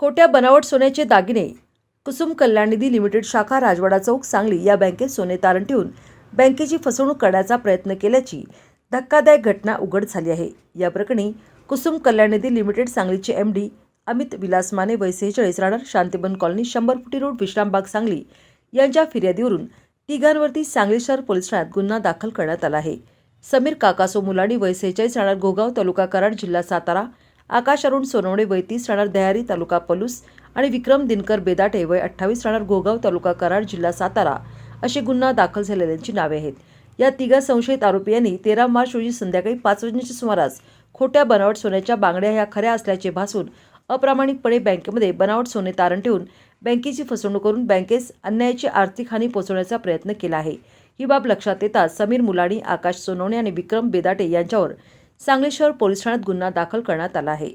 खोट्या बनावट सोन्याचे दागिने कुसुम कल्याण निधी लिमिटेड शाखा राजवाडा चौक सांगली या बँकेत सोने तारण ठेवून बँकेची फसवणूक करण्याचा प्रयत्न केल्याची धक्कादायक घटना उघड झाली आहे. या प्रकरणी कुसुम कल्याण निधी लिमिटेड सांगलीचे एम डी अमित विलास माने वय सेहेचाळीस राहणार शांतिबन कॉलनी शंभर फुटी रोड विश्रामबाग सांगली यांच्या फिर्यादीवरून तिघांवरती सांगली शहर पोलीस ठाण्यात गुन्हा दाखल करण्यात आला आहे. समीर काकासो मुलानी वय सेहेचाळीस राहणार गोगाव तालुका कराड जिल्हा सातारा आकाश अरुण सोनवणे वय तीस राहणार दह्यारी तालुका पलूस आणि विक्रम दिनकर बेदाटे वय अठ्ठावीस राहणार गोगाव तालुका कराड जिल्हा सातारा असे गुन्हा दाखल झालेल्यांची नावे आहेत. या तिघा संशयित आरोपी यांनी तेरा मार्च रोजी संध्याकाळी पाच वाजण्याच्या सुमारास खोट्या बनावट सोन्याच्या बांगड्या ह्या खऱ्या असल्याचे भासून अप्रामाणिकपणे बँकेमध्ये बनावट सोने तारण ठेवून बँकेची फसवणूक करून बँकेस अन्यायाची आर्थिक हानी पोहोचवण्याचा प्रयत्न केला आहे. ही बाब लक्षात येताच समीर मुलाणी आकाश सोनवणे आणि विक्रम बेदाटे यांच्यावर सांगली शहर पोलीस ठाण्यात गुन्हा दाखल करण्यात आला आहे.